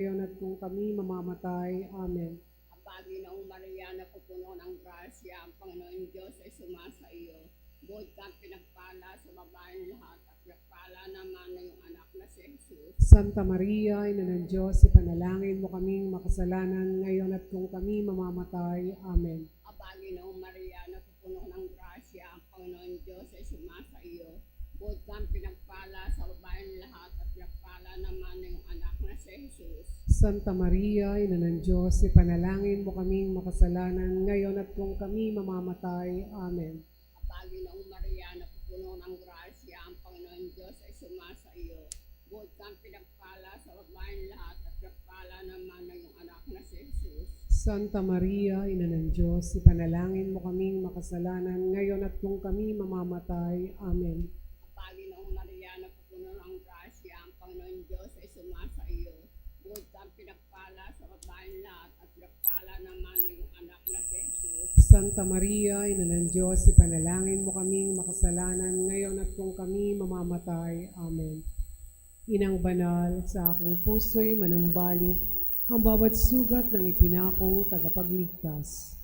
ngayon at kung kami mamamatay. Amen. Ang Panginoong Maria na pupuno ng grasya, ang Panginoon Diyos ay sumasa iyo. Buod kang pinagpala sa babaeng lahat at pinagpala naman na yung anak na si Jesus. Santa Maria, Ina ng Diyos, ipanalangin mo kaming makasalanan ngayon at kung kami mamamatay. Amen. Ang Panginoong Maria na pupuno ng grasya, ang Panginoon Diyos ay sumasa iyo. Buod kang pinagpala sa babaeng lahat naman na yung anak na si Jesus. Santa Maria, Ina ng Diyos, ipanalangin mo kaming makasalanan ngayon at kung kami mamamatay. Amen. Ang Panginoong Maria na pupuno ng grasya, ang Panginoon Diyos ay sumasa iyo. Buod kang pinagpala sa babaeng lahat at pinagpala naman na yung anak na si Jesus. Santa Maria, Ina ng Diyos, ipanalangin mo kaming makasalanan ngayon at kung kami mamamatay. Amen. Ang Panginoong Maria na pupuno ng grasya, ang Panginoon Diyos ay sumasa iyo. Buod kang pinagpala sa babaeng lahat at pinagpala naman na yung anak na si Jesus. Santa Maria, Ina ng Diyos, ipanalangin mo kaming makasalanan ngayon at kung kami mamamatay. Amen. Inang banal, sa aking puso'y manumbalik ang bawat sugat ng ipinakong tagapagligtas.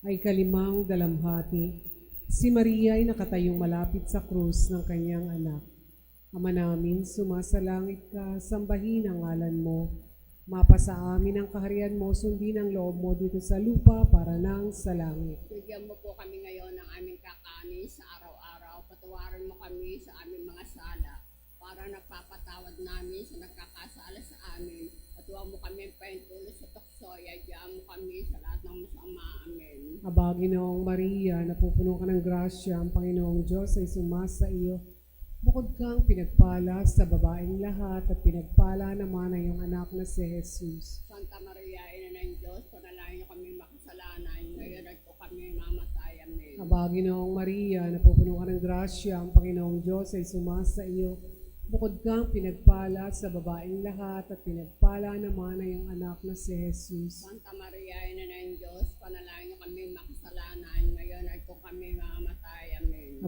Ay kalimang dalamhati, si Maria ay nakatayong malapit sa krus ng kanyang anak. Ama namin, sumasalangit ka, sambahin ang ngalan mo. Mapa sa amin ang kaharian mo, sundin ang loob mo dito sa lupa para nang sa langit. Bigyan mo po kami ngayon ng aming kakanin sa araw-araw. Patawarin mo kami sa aming mga sala para nagpapatawad namin sa nagkakasala sa amin. At huwag mo kami pahintulo sa tukso. Yadyan mo kami sa lahat ng masama. Amen. Aba, Ginoong Maria, napupuno ka ng grasya, ang Panginoong Diyos ay sumasa iyo. Bukod kang pinagpala sa babaeng lahat at pinagpala naman ang iyong anak na si Jesus. Santa Maria, Ina ng Diyos, panalangin niyo kami makasalanan. Ngayon at kami mamatay. Amen. Aba, Ginoong Maria, napupuno ka ng grasya, ang Panginoong Diyos ay sumasa iyo. Bukod kang pinagpala sa babaeng lahat at pinagpala naman ang iyong anak na si Jesus. Santa Maria, Ina ng Diyos,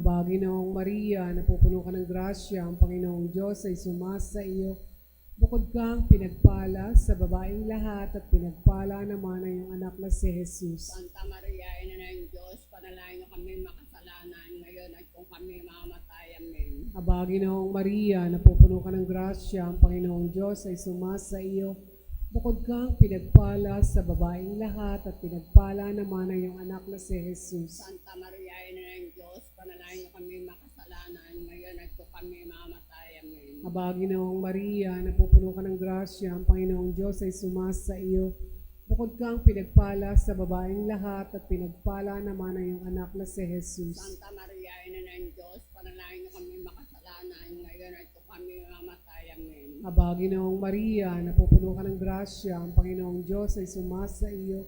Aba, Ginoong Maria, napupuno ka ng grasya, ang Panginoong Diyos ay sumasa iyo. Bukod kang pinagpala sa babaeng lahat at pinagpala naman ang iyong anak na si Jesus. Santa Maria, Ina ng Diyos, panalangin niyo kami makasalanan. Ngayon at kung kami mamatay. Amen. Aba, Ginoong Maria, napupuno ka ng grasya, ang Panginoong Diyos ay sumasa iyo. Bukod kang pinagpala sa babaeng lahat at pinagpala naman ang iyong anak na si Jesus. Santa Maria, Ina kami mamatay. Amen. Aba, Ginoong Maria, napupuno ka ng grasya, ang Panginoong Diyos ay sumasa iyo. Bukod kang pinagpala sa babaeng lahat at pinagpala naman ang iyong anak na si Jesus. Santa Maria, Ina ng Diyos, panalangin kami makasalanan. Ngayon at kami mamatay. Amen. Aba, Ginoong Maria, napupuno ka ng grasya, ang Panginoong Diyos ay sumasa iyo.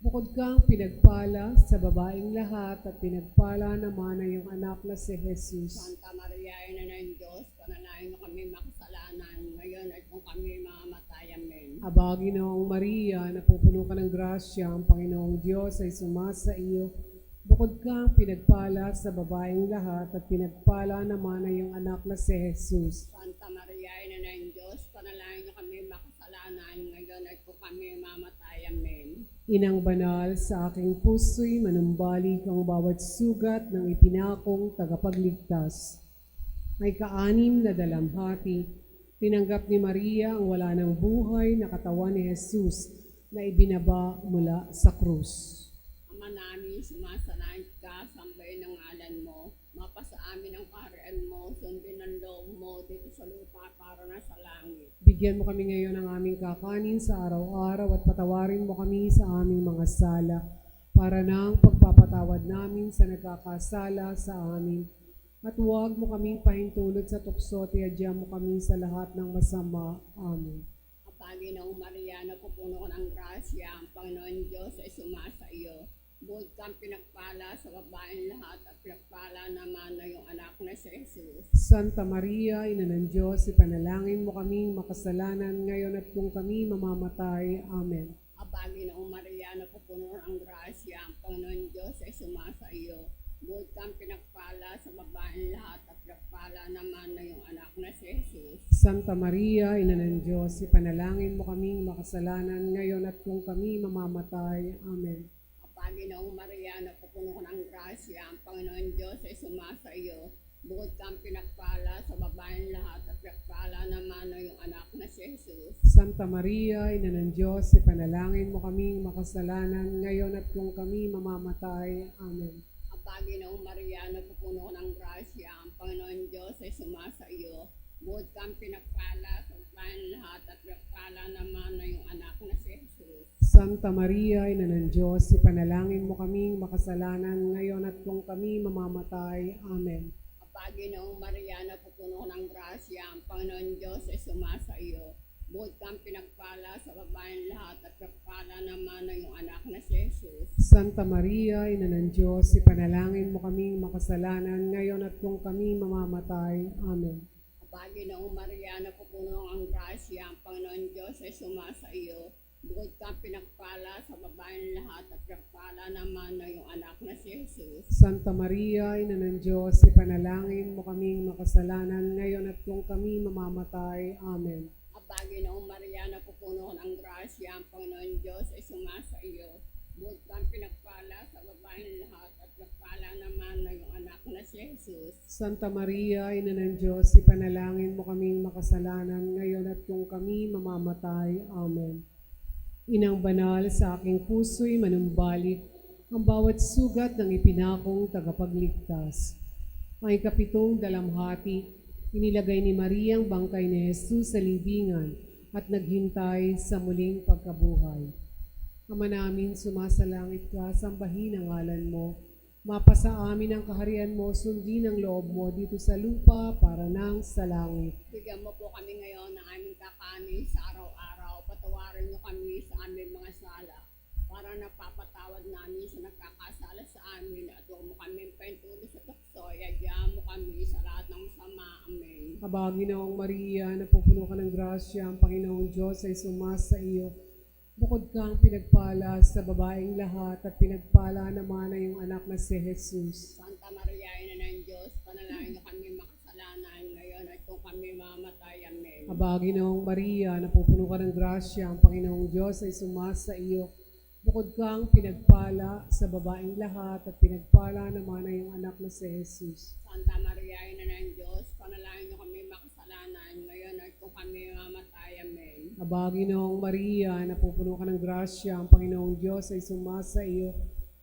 Bukod kang pinagpala sa babaeng lahat at pinagpala naman ang iyong anak na si Jesus. Santa Maria, Ina ng Diyos, panalangin niyo kami makasalanan. Ngayon at kung kami mamatay. Amen. Aba, Ginoong Maria, napupuno ka ng grasya, ang Panginoong Diyos ay sumasa iyo. Bukod kang pinagpala sa babaeng lahat at pinagpala naman ang iyong anak na si Jesus. Santa Maria, Ina ng Diyos, panalangin niyo kami makasalanan. Ngayon at kung kami mamatay. Amen. Inang banal, sa aking puso'y manumbalik ang bawat sugat ng ipinakong tagapagligtas. May kaanim na dalamhati, tinanggap ni Maria ang wala ng buhay na katawan ni Jesus na ibinaba mula sa krus. Ama namin, sumasalaan ka, sambahin ang ngalan mo. Mapasa amin ang kaharian mo, sundin ang loob mo dito sa lupa para na sa langit. Bigyan mo kami ngayon ng aming kakanin sa araw-araw at patawarin mo kami sa aming mga sala para nang pagpapatawad namin sa nagkakasala sa amin. At huwag mo kaming pahintulot sa tukso at iadya mo kami sa lahat ng masama. Amen. Ang Panginoong Maria, napupuno ka ng grasya, ang Panginoon Diyos ay sumasa iyo. Buod kang pinagpala sa babaeng lahat at pinagpala naman na yung anak na si Jesus. Santa Maria, Ina ng Diyos, ipanalangin mo kaming makasalanan ngayon at kung kami mamamatay. Amen. Ang Panginoong Maria, napupuno ng grasya, ang Panginoon Diyos ay sumasa iyo. Buod kang pinagpala sa babaeng lahat at pinagpala naman na yung anak na si Jesus. Santa Maria, Ina ng Diyos, ipanalangin mo kaming makasalanan ngayon at kung kami mamamatay. Amen. Panginoong Maria, napupuno ko ng grasya, ang Panginoon Diyos ay sumasa iyo. Bukod kang pinagpala sa babaeng lahat at pinagpala naman na yung anak na si Jesus. Santa Maria, Ina ng Diyos, ipanalangin mo kaming makasalanan ngayon at kung kami mamamatay. Amen. Ang Panginoong Maria, napupuno ng grasya, ang Panginoon Diyos ay sumasa iyo. Bukod kang pinagpala sa babaeng lahat at pinagpala naman na yung anak na si Jesus. Santa Maria, Ina ng Diyos, ipanalangin mo kaming makasalanan ngayon at kung kami mamamatay. Amen. Ang Panginoong Maria, napupuno ng grasya, ang Panginoon Diyos ay sumasa iyo. Bukod kang pinagpala sa babaeng lahat at pinagpala naman na yung anak na si Jesus. Santa Maria, Ina ng Diyos, ipanalangin mo kaming makasalanan ngayon at kung kami mamamatay. Amen. Ang Panginoong Maria, napupuno ang grasya, ang Panginoon Diyos ay sumasa iyo. Bukod kang pinagpala sa babaeng lahat at pinagpala naman na yung anak na si Jesus. Santa Maria, Ina ng Diyos, ipanalangin mo kaming makasalanan ngayon at kung kami mamamatay. Amen. Ang Panginoong Maria, napupuno ng grasya, ang Panginoon Diyos ay sumasa iyo. Bukod kang pinagpala sa babaeng lahat at pinagpala naman na yung anak na si Jesus. Santa Maria, Ina ng Diyos, ipanalangin mo kaming makasalanan ngayon at kung kami mamamatay. Amen. Inang banal sa aking puso'y manumbalik ang bawat sugat ng ipinakong tagapagligtas. Ang ikapitong dalamhati, inilagay ni Maria ang bangkay ni Jesus sa libingan at naghintay sa muling pagkabuhay. Ama namin, sumasalangit ka, sambahin ang ngalan mo. Mapasa amin ang kaharian mo, sundin ang loob mo dito sa lupa para nang sa langit. Bigyan mo po kami ngayon ng aming kakanin sa araw-araw. Patawarin mo kami sa aming mga sala para napapatawad namin sa nagkakasala sa amin at huwag mo kami paintulo sa tukso. Yadya mo kami sa lahat ng masama. Amen. Aba, Ginoong Maria, napupuno ka ng grasya, ang Panginoong Diyos ay sumasa iyo. Bukod kang pinagpala sa babaeng lahat at pinagpala naman na yung anak na si Jesus. Santa Maria, Ina ng Diyos, panalangin niyo kami makasalanan ngayon at kung kami mamatay. Amen. Aba, Ginoong Maria, napupuno ka ng grasya, ang Panginoong Diyos ay sumasa iyo. Bukod kang pinagpala sa babaeng lahat at pinagpala naman na yung anak na si Jesus. Santa Maria, Ina ng Diyos, panalangin niyo kami makasalanan ngayon at kung kami mamatay. Amen. Aba, Ginoong Maria, napupuno ka ng grasya, ang Panginoong Diyos ay sumasa iyo.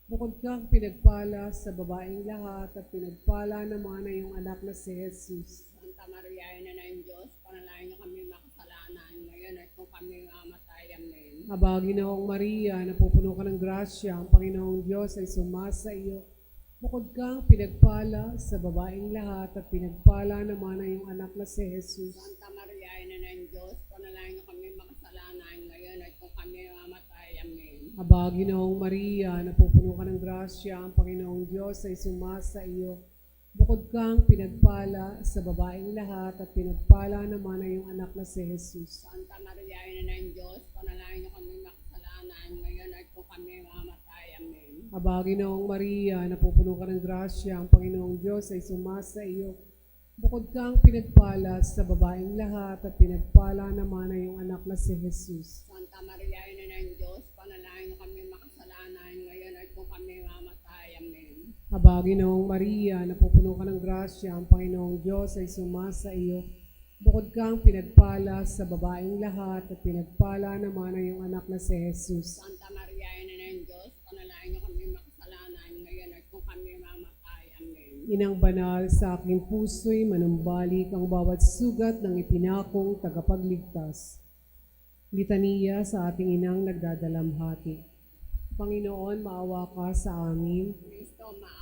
Bukod kang pinagpala sa babaeng lahat at pinagpala naman na yung anak na si Jesus. Santa Maria, Ina ng Diyos, kami mamatay. Amen. Aba, Ginoong Maria, napupuno ka ng grasya, ang Panginoong Diyos ay sumasa iyo. Bukod kang pinagpala sa babaeng lahat at pinagpala naman na yung anak na si Jesus. Santa Maria, Ina ng Diyos, panalangin niyo kami makasalanan ngayon at kung kami mamatay. Amen. Aba, Ginoong Maria, napupuno ka ng grasya, ang Panginoong Diyos ay sumasa iyo. Bukod kang pinagpala sa babaeng lahat at pinagpala naman na yung anak na si Jesus. Santa Maria, Ina ng Diyos, panalangin niyo kami makasalanan ngayon at kung kami mamatay. Amen. Aba, Ginoong Maria, napupuno ka ng grasya, ang Panginoong Diyos ay sumasa iyo. Bukod kang pinagpala sa babaeng lahat at pinagpala naman na yung anak na si Jesus. Santa Maria, Ina ng Diyos, panalangin niyo kami makasalanan ngayon at kung kami mamatay. Ginoong Maria, napupuno ka ng grasya, ang Panginoong Diyos ay sumasa iyo. Bukod kang pinagpala sa babaeng lahat at pinagpala naman na yung anak na si Jesus. Santa Maria, Ina ng Diyos, panalangin niyo kami makasalanan ngayon at kung kami mamatay. Amen. Inang banal sa aking puso'y manumbalik ang bawat sugat ng ipinakong tagapagligtas. Litaniya sa ating inang nagdadalamhati. Panginoon, maawa ka sa amin. Kristo, maawa.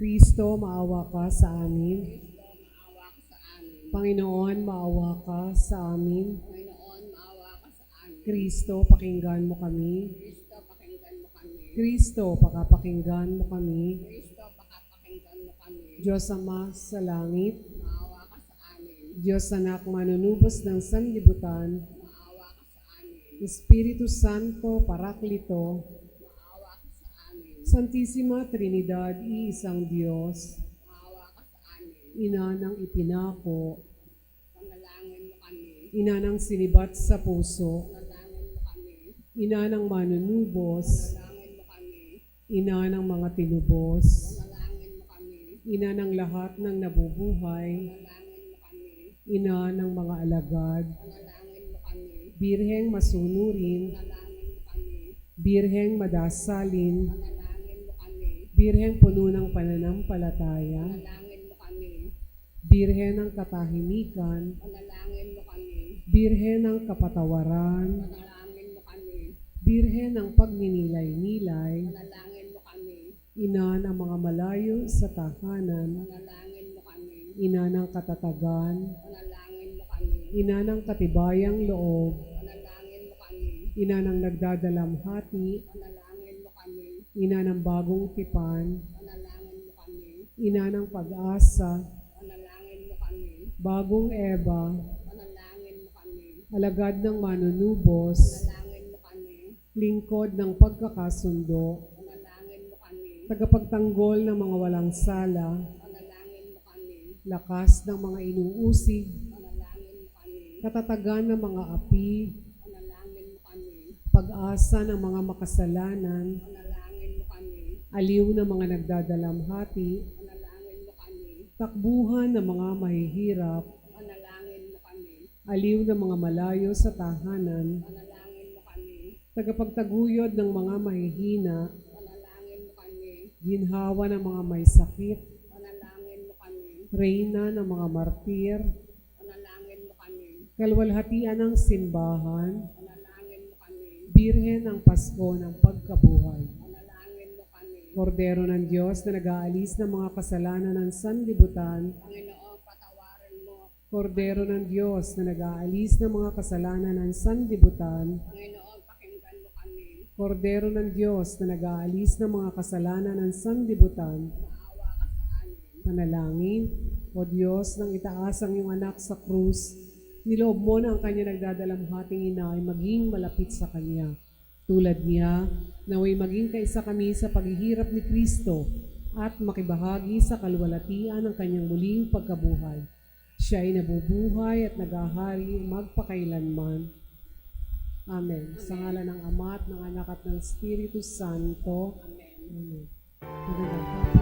Kristo, maawa ka sa amin. Panginoon, maawa ka sa amin. Kristo, pakinggan mo kami. Kristo, pakapakinggan mo kami. Diyos Ama sa langit. Diyos Anak manunubos ng sanlibutan, Maawa ka sa amin. Espiritu Santo, Paraklito, Santisima Trinidad, iisang Diyos, Maawa ka sa amin. Ina ng ipinako, Panalangin mo kami. Ina ng sinibat sa puso, Panalangin mo kami. Ina ng manunubos, Panalangin mo kami. Ina ng mga tinubos, Panalangin mo kami. Ina ng lahat ng nabubuhay, Panalangin mo kami. Ina ng mga alagad, Panalangin mo kami. Birheng masunurin, Panalangin mo kami. Birheng madasalin, Panalangin. Birheng puno ng pananampalataya, Panalangin mo kami. Birhen ng katahimikan, Panalangin mo kami. Birhen ng kapatawaran, Panalangin mo kami. Birhen ng pagninilay-nilay, Panalangin mo kami. Ina ng mga malayo sa tahanan, Panalangin mo kami. Ina ng katatagan, Panalangin mo kami. Ina ng katibayang loob, Panalangin mo kami. Ina ng nagdadalamhati, Panalangin mo kami. Ina ng bagong tipan, Panalangin mo kami. Ina ng pag-asa, Panalangin mo kami. bagong Eva, Panalangin mo kami. alagad ng manunubos, Panalangin mo kami. lingkod ng pagkakasundo, Panalangin mo kami. tagapagtanggol ng mga walang sala, Panalangin mo kami. lakas ng mga inuusig, Panalangin mo kami. katatagan ng mga api, Panalangin mo kami. pag-asa ng mga makasalanan, Panalangin. Aliw ng mga nagdadalamhati, Panalangin mo kami. takbuhan ng mga mahihirap, Panalangin mo kami. aliw ng mga malayo sa tahanan, Panalangin mo kami. tagapagtaguyod ng mga mahihina, Panalangin mo kami. ginhawa ng mga may sakit, Panalangin mo kami. reyna ng mga martir, Panalangin mo kami. kalwalhatian ng simbahan, Panalangin mo kami. birhen ng Pasko ng pagkabuhay. Kordero ng Diyos na nag-aalis ng mga kasalanan ng sanlibutan, Panginoon, patawarin mo. Kordero ng Diyos na nag-aalis ng mga kasalanan ng sanlibutan, Panginoon, pakinggan mo kami. Kordero ng Diyos na nag-aalis ng mga kasalanan ng sanlibutan, Maawa ka sa amin. Panalangin, O Diyos, nang itaas ang iyong anak sa krus, niloob mo na ang kanya nagdadalamhating ina ay maging malapit sa kanya. Tulad niya, naway maging kaisa kami sa paghihirap ni Kristo at makibahagi sa kalwalatian ng kanyang muling pagkabuhay. Siya ay nabubuhay at nagahari magpakailanman. Amen. Sa ngalan ng Ama at ng Anak at ng Espiritu Santo. Amen. Magandang hapon.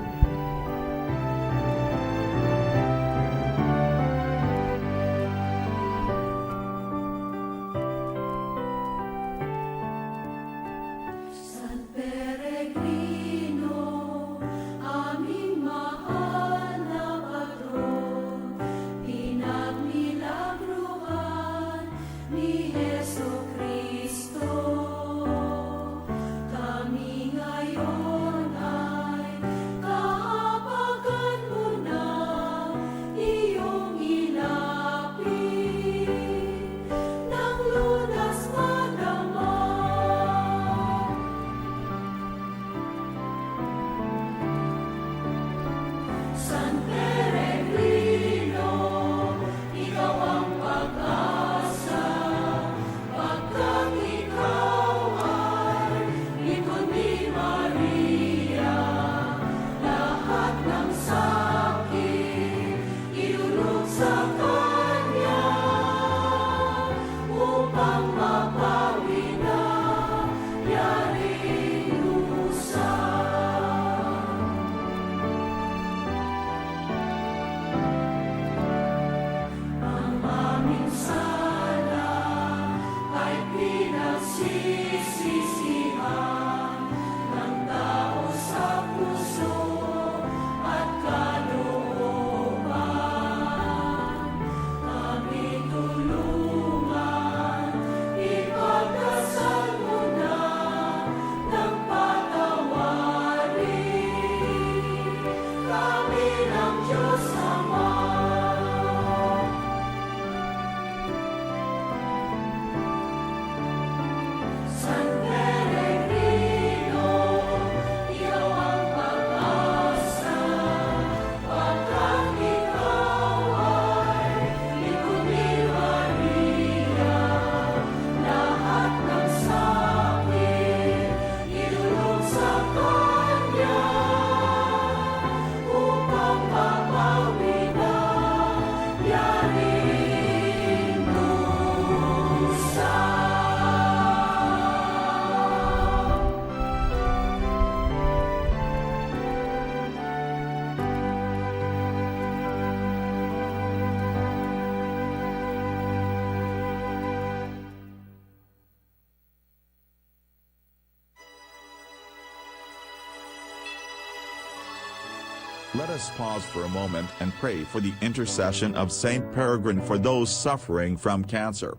Let us pause for a moment and pray for the intercession of Saint Peregrine for those suffering from cancer.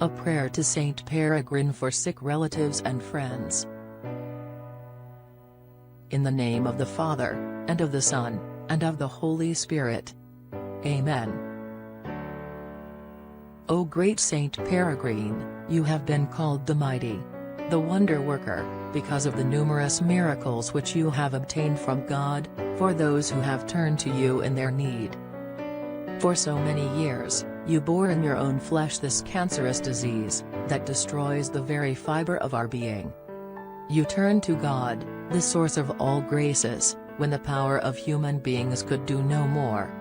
A prayer to Saint Peregrine for sick relatives and friends. In the name of the Father, and of the Son, and of the Holy Spirit. Amen. O great Saint Peregrine, you have been called the mighty, the wonder worker, because of the numerous miracles which you have obtained from God, for those who have turned to you in their need. For so many years, you bore in your own flesh this cancerous disease, that destroys the very fiber of our being. You turned to God, the source of all graces, when the power of human beings could do no more.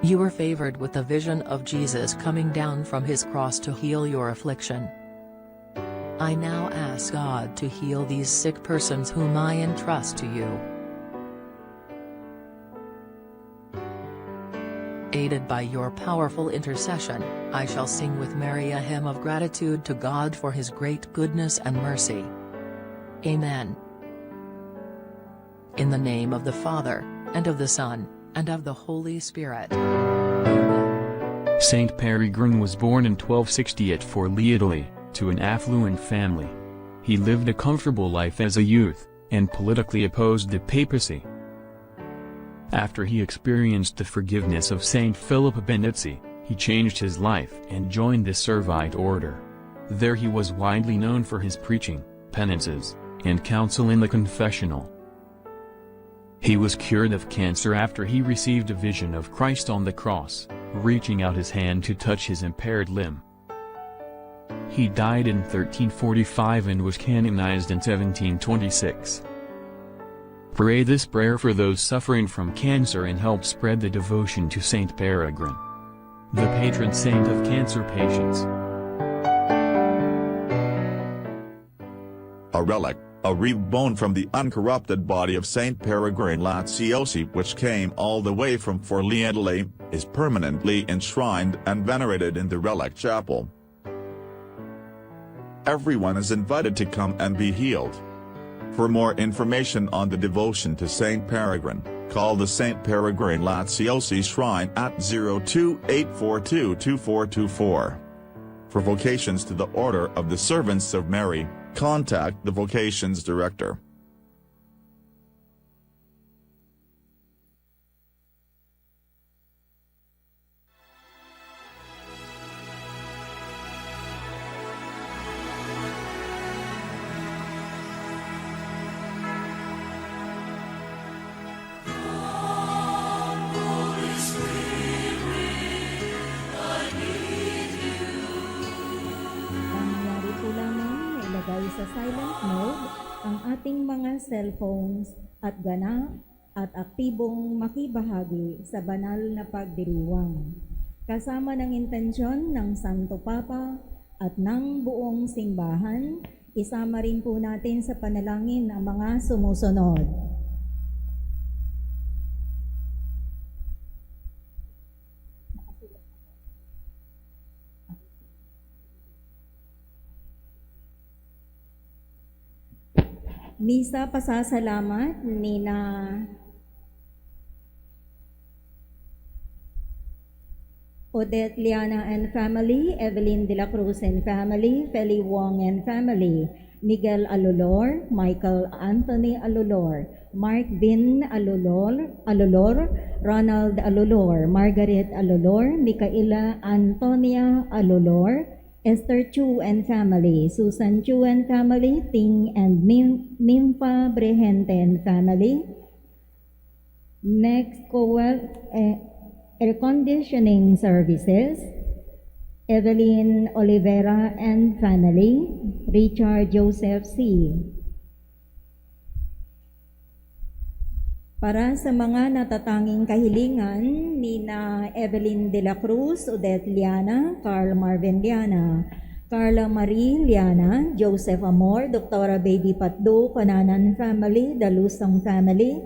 You were favored with the vision of Jesus coming down from his cross to heal your affliction. I now ask God to heal these sick persons whom I entrust to you. Aided by your powerful intercession, I shall sing with Mary a hymn of gratitude to God for his great goodness and mercy. Amen. In the name of the Father, and of the Son, and of the Holy Spirit. Saint Peregrine was born in 1260 at Forlì, Italy, to an affluent family. He lived a comfortable life as a youth, and politically opposed the papacy. After he experienced the forgiveness of Saint Philip Benizzi, he changed his life and joined the Servite order. There he was widely known for his preaching, penances, and counsel in the confessional. He was cured of cancer after he received a vision of Christ on the cross, reaching out his hand to touch his impaired limb. He died in 1345 and was canonized in 1726. Pray this prayer for those suffering from cancer and help spread the devotion to Saint Peregrine, the patron saint of cancer patients. A relic, a reed bone from the uncorrupted body of Saint Peregrine Laziosi which came all the way from Forlì, Italy, is permanently enshrined and venerated in the relic chapel. Everyone is invited to come and be healed. For more information on the devotion to Saint Peregrine, call the Saint Peregrine Laziosi Shrine at 028422424. For vocations to the Order of the Servants of Mary, contact the Vocations Director. Silent mode ang ating mga cellphones at gana at aktibong makibahagi sa banal na pagdiriwang. Kasama ng intensyon ng Santo Papa at ng buong simbahan, isama rin po natin sa panalangin ang mga sumusunod. Misa pasasalamat ni na Odette Liana and family, Evelyn De La Cruz and family, Feli Wong and family, Miguel Alulor, Michael Anthony Alulor, Mark Vin Alulor, Alulor, Ronald Alulor, Margaret Alulor, Micaela Antonia Alulor, Esther Chu and family, Susan Chu and family, Ting and Nympha Brehente and family. Next, Coel eh, Air Conditioning Services, Evelyn Olivera and family, Richard Joseph C. Para sa mga natatanging kahilingan ni na Evelyn De La Cruz, Odette Liana, Carl Marvin Liana, Carla Marie Liana, Joseph Amor, Dr. Baby Patdo, Pananan Family, Dalusang Family,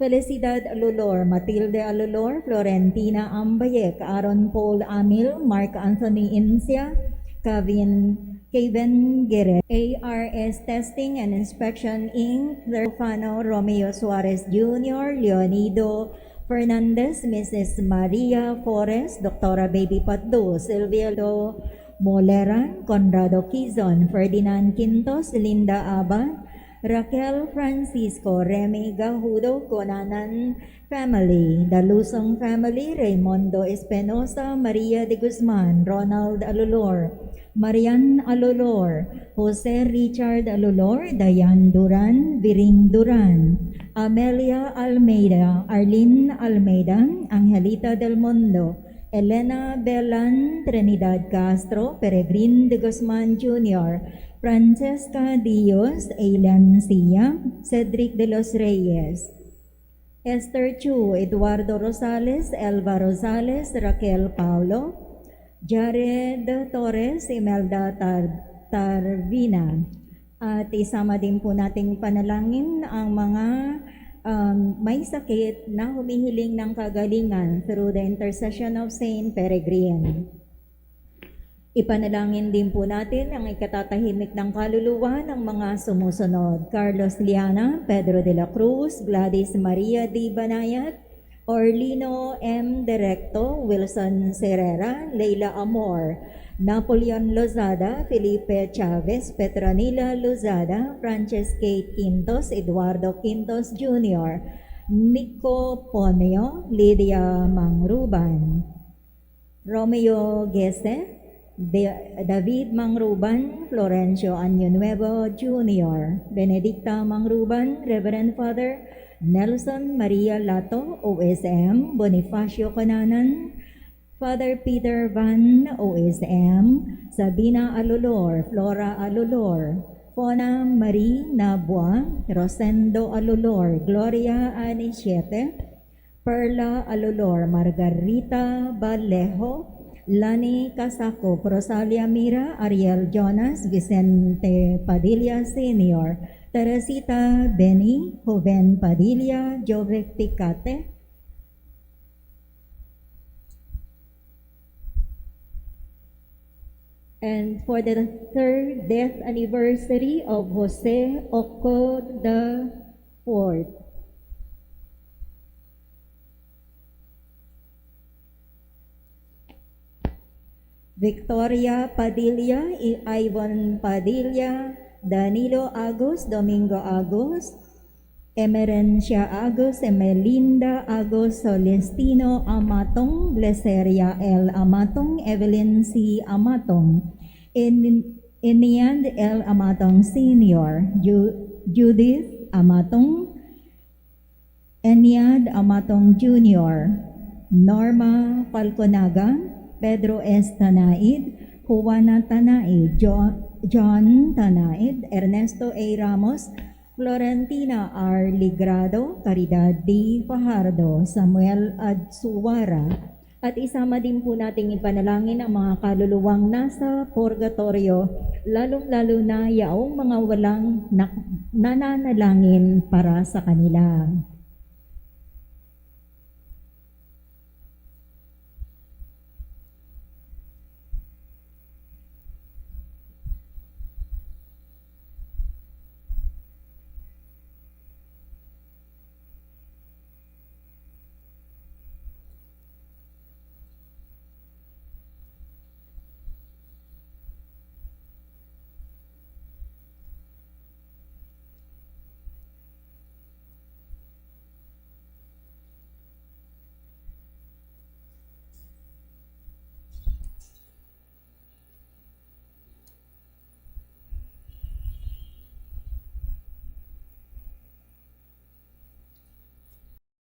Felicidad Alulor, Matilde Alulor, Florentina Ambayek, Aaron Paul Amil, Mark Anthony Incia, Kevin, Kevin Guerrero, ARS Testing and Inspection Inc., Lerfano Romeo Suarez Jr., Leonido Fernandez, Mrs. Maria Forres, Dr. Baby Patdo, Silvia Lo Moleran, Conrado Quizon, Ferdinand Quintos, Linda Abad, Raquel Francisco, Remy Gahudo, Conanan Family, Dalusong Family, Raimundo Espinosa, Maria de Guzman, Ronald Alulor, Marian Alulor, Jose Richard Alulor, Dayan Duran, Biring Duran, Amelia Almeida, Arlene Almeida, Angelita Del Mundo, Elena Belan, Trinidad Castro, Peregrin de Guzman Jr., Francesca Dios, Ailan Cedric de los Reyes, Esther Chu, Eduardo Rosales, Elva Rosales, Raquel Paulo, Jared Torres, Imelda Tar- Tarvina. At isama din po nating panalangin ang mga um, may sakit na humihiling ng kagalingan through the intercession of Saint Peregrine. Ipanalangin din po natin ang ikatatahimik ng kaluluwa ng mga sumusunod. Carlos Liana, Pedro de la Cruz, Gladys Maria Di Banayat, Orlino M. Directo, Wilson Serrera, Leila Amor, Napoleon Lozada, Felipe Chavez, Petronila Lozada, Frances Kate Quintos, Eduardo Quintos Jr., Nico Poneo, Lydia Mangruban, Romeo Gese, David Mangruban, Florencio Año Nuevo Jr., Benedicta Mangruban, Reverend Father Nelson Maria Lato, OSM, Bonifacio Cananan, Father Peter Van, OSM, Sabina Alulor, Flora Alulor, Fona Marie Nabua, Rosendo Alulor, Gloria Anisiete, Perla Alulor, Margarita Vallejo, Lani Casako, Rosalia Mira, Ariel Jonas, Vicente Padilla Sr., Teresita Beni, Joven Padilla, Jovec Picate, And for the third death anniversary of Jose Oco the Fourth. Victoria Padilla, Ivan Padilla, Danilo Agos, Domingo Agos, Emerencia Agos, Emelinda Agos, Celestino Amatong, Bleseria L. Amatong, Evelyn C. Amatong, In Iniand L. Amatong Sr., Ju- Judith Amatong, Eniad Amatong Jr., Norma Falconaga, Pedro S. Tanaid, Juana Tanaid, Jo- John Tanaid, Ernesto A. Ramos, Florentina R. Ligrado, Caridad D. Fajardo, Samuel Adsuwara, at isama din po nating ipanalangin ang mga kaluluwang nasa purgatorio, lalong-lalo na yaong mga walang nananalangin para sa kanila.